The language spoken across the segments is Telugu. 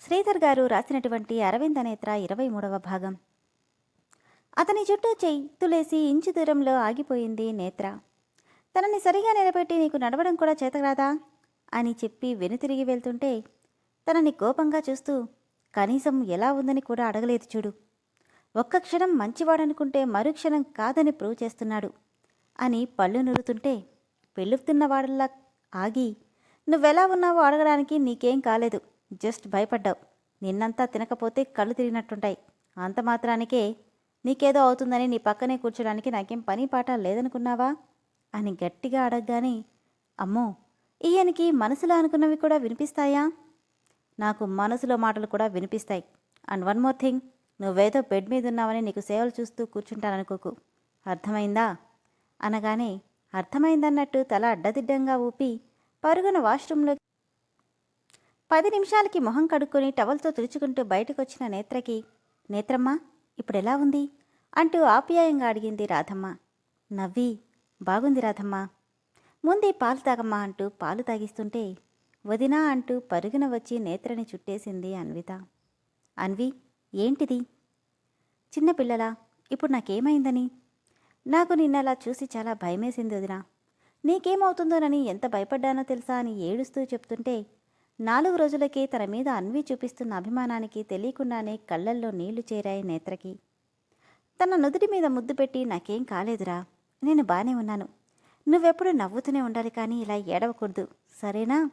శ్రీధర్ గారు రాసినటువంటి అరవింద నేత్ర ఇరవై మూడవ భాగం. అతని చుట్టూ చెయ్తులేసి ఇంచు దూరంలో ఆగిపోయింది నేత్ర. తనని సరిగా నిలబెట్టి నీకు నడవడం కూడా చేతరాదా అని చెప్పి వెనుతిరిగి వెళ్తుంటే తనని కోపంగా చూస్తూ కనీసం ఎలా ఉందని కూడా అడగలేదు చూడు. ఒక్క క్షణం మంచివాడనుకుంటే మరుక్షణం కాదని ప్రూవ్ చేస్తున్నాడు అని పళ్ళు నురుతుంటే పెళ్ళుతున్నవాడల్లా ఆగి నువ్వెలా ఉన్నావో అడగడానికి నీకేం కాలేదు. జస్ట్ భయపడ్డావు. నిన్నంతా తినకపోతే కళ్ళు తిరిగినట్టుంటాయి. అంత మాత్రానికే నీకేదో అవుతుందని నీ పక్కనే కూర్చోడానికి నాకేం పని పాట లేదనుకున్నావా? అని గట్టిగా అడగగానే అమ్మో ఈయనకి మనసులో అనుకున్నవి కూడా వినిపిస్తాయా? నాకు మనసులో మాటలు కూడా వినిపిస్తాయి. అండ్ వన్ మోర్ థింగ్ నువ్వేదో బెడ్ మీద ఉన్నావని నీకు సేవలు చూస్తూ కూర్చుంటాననుకోకు. అర్థమైందా? అనగానే అర్థమైందన్నట్టు తల అడ్డదిడ్డంగా ఊపి పరుగున వాష్రూంలోకి పది నిమిషాలకి మొహం కడుక్కొని టవల్తో తుడుచుకుంటూ బయటకొచ్చిన నేత్రకి నేత్రమ్మ ఇప్పుడెలా ఉంది? అంటూ ఆప్యాయంగా అడిగింది రాధమ్మ. నవ్వి బాగుంది రాధమ్మ. ముందే పాలు తాగమ్మా అంటూ పాలు తాగిస్తుంటే వదినా అంటూ పరుగున వచ్చి నేత్రని చుట్టేసింది అన్విత. అన్వి ఏంటిది? చిన్నపిల్లలా ఇప్పుడు నాకేమైందని? నాకు నిన్నలా చూసి చాలా భయమేసింది వదినా. నీకేమవుతుందోనని ఎంత భయపడ్డానో తెలుసా? అని ఏడుస్తూ చెప్తుంటే నాలుగు రోజులకే తన మీద అన్వి చూపిస్తున్న అభిమానానికి తెలియకుండానే కళ్ళల్లో నీళ్ళు చేరాయి నేత్రకి. తన నుదుటి మీద ముద్దు పెట్టి నాకేం కాలేదురా నేను బాగానే ఉన్నాను. నువ్వెప్పుడు నవ్వుతూనే ఉండాలి కానీ ఇలా ఏడవకూడదు. సరేనా?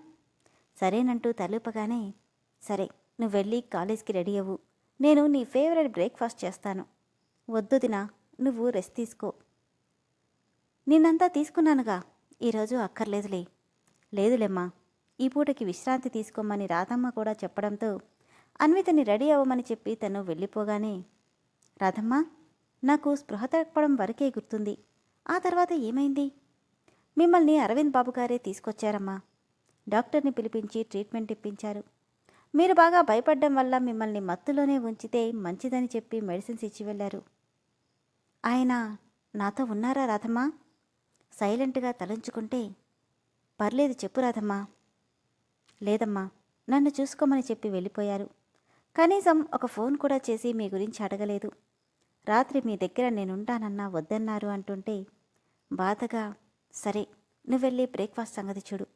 సరేనంటూ తలుపగానే సరే నువ్వు వెళ్ళి కాలేజ్కి రెడీ అవ్వు. నేను నీ ఫేవరెట్ బ్రేక్ఫాస్ట్ చేస్తాను. వద్దు దినా నువ్వు రెస్ట్ తీసుకో. నిన్నంతా తీసుకున్నానుగా ఈరోజు అక్కర్లేదులే. లేదులేమ్మా ఈ పూటకి విశ్రాంతి తీసుకోమని రాధమ్మ కూడా చెప్పడంతో అన్వితని రెడీ అవ్వమని చెప్పి తను వెళ్ళిపోగానే రాధమ్మ నాకు స్పృహ తప్పడం వరకే గుర్తుంది. ఆ తర్వాత ఏమైంది? మిమ్మల్ని అరవింద్ బాబు గారే తీసుకొచ్చారమ్మా. డాక్టర్ని పిలిపించి ట్రీట్మెంట్ ఇప్పించారు. మీరు బాగా భయపడ్డం వల్ల మిమ్మల్ని మత్తులోనే ఉంచితే మంచిదని చెప్పి మెడిసిన్స్ ఇచ్చి వెళ్ళారు. ఆయన నాతో ఉన్నారా రాధమ్మా? సైలెంట్గా తలంచుకుంటే పర్లేదు చెప్పు రాధమ్మా. లేదమ్మా నన్ను చూసుకోమని చెప్పి వెళ్ళిపోయారు. కనీసం ఒక ఫోన్ కూడా చేసి మీ గురించి అడగలేదు. రాత్రి మీ దగ్గర నేనుంటానన్నా వద్దన్నారు అంటుంటే బాధగా సరే నువ్వెళ్ళి బ్రేక్ఫాస్ట్ సంగతి చూడు.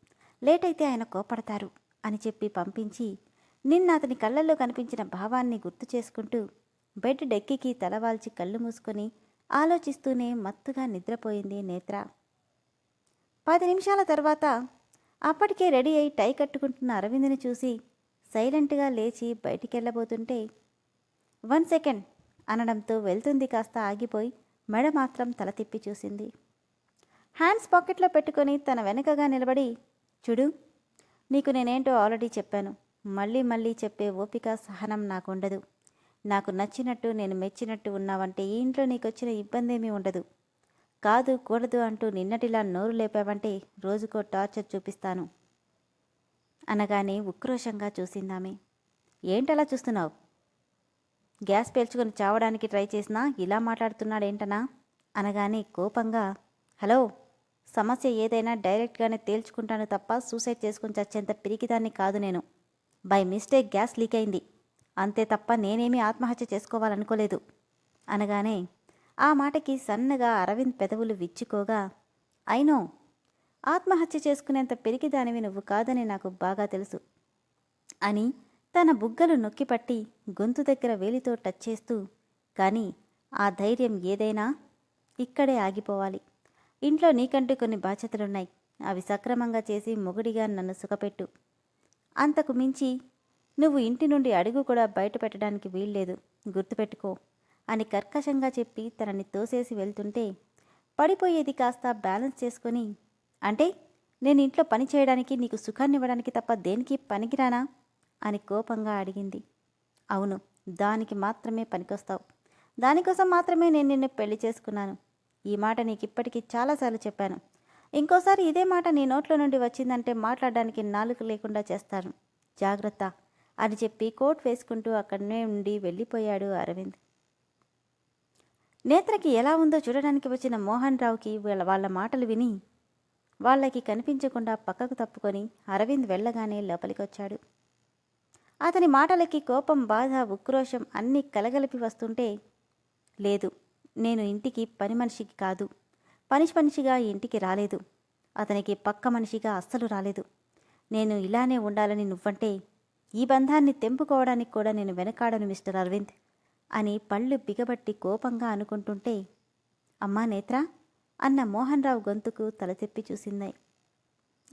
లేట్ అయితే ఆయన కోపడతారు అని చెప్పి పంపించి నిన్న అతని కళ్ళల్లో కనిపించిన భావాన్ని గుర్తు చేసుకుంటూ బెడ్ డెక్కికి తలవాల్చి కళ్ళు మూసుకొని ఆలోచిస్తూనే మత్తుగా నిద్రపోయింది నేత్ర. పది నిమిషాల తర్వాత అప్పటికే రెడీ అయి టై కట్టుకుంటున్న అరవింద్ని చూసి సైలెంట్గా లేచి బయటికెళ్ళబోతుంటే వన్ సెకండ్ అనడంతో వెళ్తుంది కాస్త ఆగిపోయి మెడ మాత్రం తల తిప్పి చూసింది. హ్యాండ్స్ పాకెట్లో పెట్టుకొని తన వెనకగా నిలబడి చూడు నీకు నేనేంటో ఆల్రెడీ చెప్పాను. మళ్ళీ మళ్ళీ చెప్పే ఓపిక సహనం నాకుండదు. నాకు నచ్చినట్టు నేను మెచ్చినట్టు ఉన్నావంటే ఈ ఇంట్లో నీకొచ్చిన ఇబ్బంది ఏమీ ఉండదు. కాదు కూడదు అంటూ నిన్నటిలా నోరు లేపావంటే రోజుకో టార్చర్ చూపిస్తాను. అనగానే ఉక్రోషంగా చూసిందామె. ఏంటలా చూస్తున్నావు? గ్యాస్ పేల్చుకొని చావడానికి ట్రై చేసినా ఇలా మాట్లాడుతున్నాడేంటనా? అనగానే కోపంగా హలో సమస్య ఏదైనా డైరెక్ట్గానే తేల్చుకుంటాను తప్ప సూసైడ్ చేసుకుని చచ్చేంత పిరికిదాన్ని కాదు నేను. బై మిస్టేక్ గ్యాస్ లీక్ అయింది. అంతే తప్ప నేనేమీ ఆత్మహత్య చేసుకోవాలనుకోలేదు. అనగానే ఆ మాటకి సన్నగా అరవింద్ పెదవులు విచ్చుకోగా అయినో ఆత్మహత్య చేసుకునేంత పెరిగిదానివి నువ్వు కాదని నాకు బాగా తెలుసు అని తన బుగ్గలు నొక్కిపట్టి గొంతు దగ్గర వేలితో టచ్ చేస్తూ కానీ ఆ ధైర్యం ఏదైనా ఇక్కడే ఆగిపోవాలి. ఇంట్లో నీకంటూ కొన్ని బాధ్యతలున్నాయి. అవి సక్రమంగా చేసి మొగుడిగా నన్ను సుఖపెట్టు. అంతకు మించి నువ్వు ఇంటి నుండి అడుగు కూడా బయట పెట్టడానికి వీల్లేదు. గుర్తుపెట్టుకో. అని కర్కశంగా చెప్పి తనని తోసేసి వెళ్తుంటే పడిపోయేది కాస్త బ్యాలెన్స్ చేసుకొని అంటే నేను ఇంట్లో పని చేయడానికి నీకు సుఖాన్ని ఇవ్వడానికి తప్ప దేనికి పనికిరానా? అని కోపంగా అడిగింది. అవును దానికి మాత్రమే పనికొస్తావు. దానికోసం మాత్రమే నేను నిన్ను పెళ్ళి చేసుకున్నాను. ఈ మాట నీకు ఇప్పటికీ చాలాసార్లు చెప్పాను. ఇంకోసారి ఇదే మాట నీ నోట్లో నుండి వచ్చిందంటే మాట్లాడడానికి నాలుక లేకుండా చేస్తాను. జాగ్రత్త అని చెప్పి కోట్ వేసుకుంటూ అక్కడనే ఉండి వెళ్ళిపోయాడు అరవింద్. నేత్రకి ఎలా ఉందో చూడడానికి వచ్చిన మోహన్ రావుకి వీళ్ళ వాళ్ళ మాటలు విని వాళ్ళకి కనిపించకుండా పక్కకు తప్పుకొని అరవింద్ వెళ్ళగానే లోపలికొచ్చాడు. అతని మాటలకి కోపం బాధ ఉక్రోషం అన్నీ కలగలిపి వస్తుంటే లేదు నేను ఇంటికి పని మనిషికి కాదు. పనిషి మనిషిగా ఇంటికి రాలేదు. అతనికి పక్క మనిషిగా అస్సలు రాలేదు. నేను ఇలానే ఉండాలని నువ్వంటే ఈ బంధాన్ని తెంపుకోవడానికి కూడా నేను వెనకాడను మిస్టర్ అరవింద్. అని పళ్ళు బిగబట్టి కోపంగా అనుకుంటుంటే అమ్మా నేత్ర అన్న మోహన్ రావు గొంతుకు తల తెప్పి చూసింది.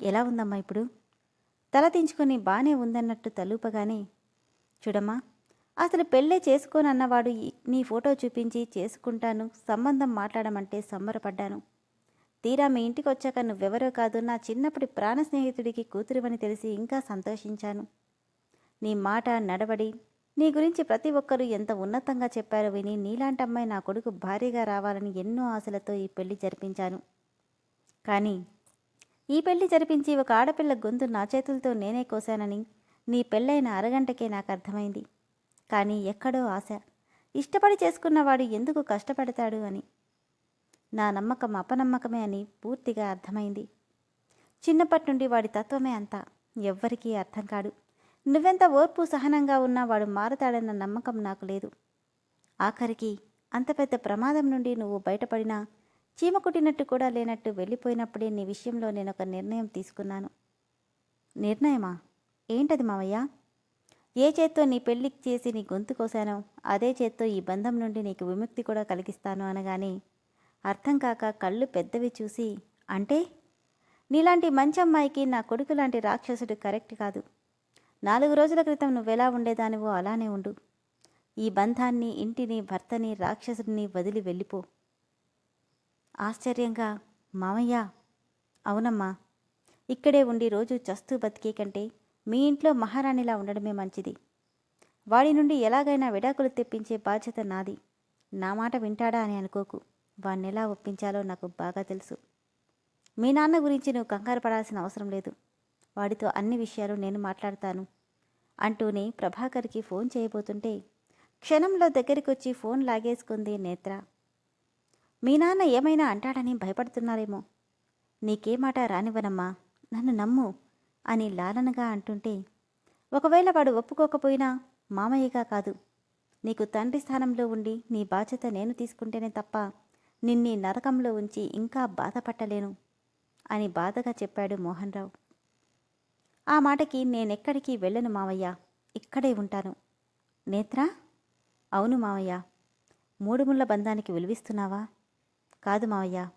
ఎలా ఉందమ్మా ఇప్పుడు? తల దించుకొని బానే ఉందన్నట్టు తలూపగానే చూడమ్మా అసలు పెళ్ళే చేసుకోనన్నవాడు నీ ఫోటో చూపించి చేసుకుంటాను సంబంధం మాట్లాడమంటే సంబరపడ్డాను. తీరా మీ ఇంటికి వచ్చాక నువ్వెవరో కాదు నా చిన్నప్పటి ప్రాణ స్నేహితుడికి కూతురివని తెలిసి ఇంకా సంతోషించాను. నీ మాట నడవడి నీ గురించి ప్రతి ఒక్కరూ ఎంత ఉన్నతంగా చెప్పారో విని నీలాంటి అమ్మాయి నా కొడుకు భారీగా రావాలని ఎన్నో ఆశలతో ఈ పెళ్ళి జరిపించాను. కానీ ఈ పెళ్ళి జరిపించి ఒక ఆడపిల్ల గొంతు నా చేతులతో నేనే కోశానని నీ పెళ్ళైన అరగంటకే నాకు అర్థమైంది. కానీ ఎక్కడో ఆశ. ఇష్టపడి చేసుకున్నవాడు ఎందుకు కష్టపడతాడు అని. నా నమ్మకం అపనమ్మకమే అని పూర్తిగా అర్థమైంది. చిన్నప్పటి నుండి వాడి తత్వమే అంతా. ఎవ్వరికీ అర్థం కాడు నువ్వెంత ఓర్పు సహనంగా ఉన్నా వాడు మారతాడన్న నమ్మకం నాకు లేదు. ఆఖరికి అంత పెద్ద ప్రమాదం నుండి నువ్వు బయటపడినా చీమ కుట్టినట్టు కూడా లేనట్టు వెళ్ళిపోయినప్పుడే నీ విషయంలో నేను ఒక నిర్ణయం తీసుకున్నాను. నిర్ణయమా? ఏంటది మావయ్య? ఏ చేత్తో నీ పెళ్ళి చేసి నీ గొంతు కోసానో అదే చేత్తో ఈ బంధం నుండి నీకు విముక్తి కూడా కలిగిస్తాను అనగానే అర్థం కాక కళ్ళు పెద్దవి చూసి అంటే? నీలాంటి మంచి అమ్మాయికి నా కొడుకు లాంటి రాక్షసుడు కరెక్ట్ కాదు. నాలుగు రోజుల క్రితం నువ్వెలా ఉండేదానివో అలానే ఉండు. ఈ బంధాన్ని ఇంటిని భర్తని రాక్షసుడిని వదిలి వెళ్ళిపో. ఆశ్చర్యంగా మామయ్య అవునమ్మా. ఇక్కడే ఉండి రోజు చస్తూ బతికే కంటే మీ ఇంట్లో మహారాణిలా ఉండడమే మంచిది. వాడి నుండి ఎలాగైనా విడాకులు తెప్పించే బాధ్యత నాది. నా మాట వింటాడా అని అనుకోకు. వాణ్ణి ఎలా ఒప్పించాలో నాకు బాగా తెలుసు. మీ నాన్న గురించి నువ్వు కంగారు పడాల్సిన అవసరం లేదు. వాడితో అన్ని విషయాలు నేను మాట్లాడతాను అంటూనే ప్రభాకర్కి ఫోన్ చేయబోతుంటే క్షణంలో దగ్గరికి వచ్చి ఫోన్ లాగేసుకుంది నేత్ర. మీ నాన్న ఏమైనా అంటాడని భయపడుతున్నారేమో. నీకేమాట రానివ్వనమ్మా నన్ను నమ్ము అని లాలనగా అంటుంటే ఒకవేళ వాడు ఒప్పుకోకపోయినా మామయ్యగా కాదు. నీకు తండ్రి స్థానంలో ఉండి నీ బాధ్యత నేను తీసుకుంటేనే తప్ప నిన్నీ నరకంలో ఉంచి ఇంకా బాధపట్టలేను అని బాధగా చెప్పాడు మోహన్ రావు. ఆ మాటకి నేనెక్కడికి వెళ్ళను మావయ్య? ఇక్కడే ఉంటాను. నేత్ర? అవును మావయ్య. మూడు ముళ్ళ బంధానికి విలువిస్తున్నావా? కాదు మావయ్య.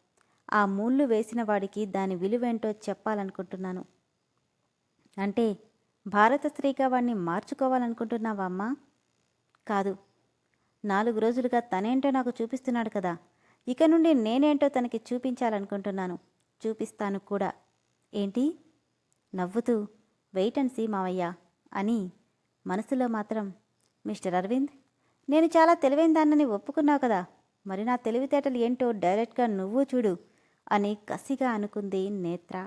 ఆ మూళ్ళు వేసిన వాడికి దాని విలువేంటో చెప్పాలనుకుంటున్నాను. అంటే భారత స్త్రీగా వాణ్ణి మార్చుకోవాలనుకుంటున్నావా అమ్మా? కాదు. నాలుగు రోజులుగా తనేంటో నాకు చూపిస్తున్నాడు కదా. ఇక నుండి నేనేంటో తనకి చూపించాలనుకుంటున్నాను. చూపిస్తాను కూడా. ఏంటి? నవ్వుతూ వెయిట్ అండ్ సీ మావయ్య అని మనసులో మాత్రం మిస్టర్ అరవింద్ నేను చాలా తెలివైన దాన్నని ఒప్పుకున్నావు కదా మరి నా తెలివితేటలు ఏంటో డైరెక్ట్గా నువ్వు చూడు అని కసిగా అనుకుంది నేత్ర.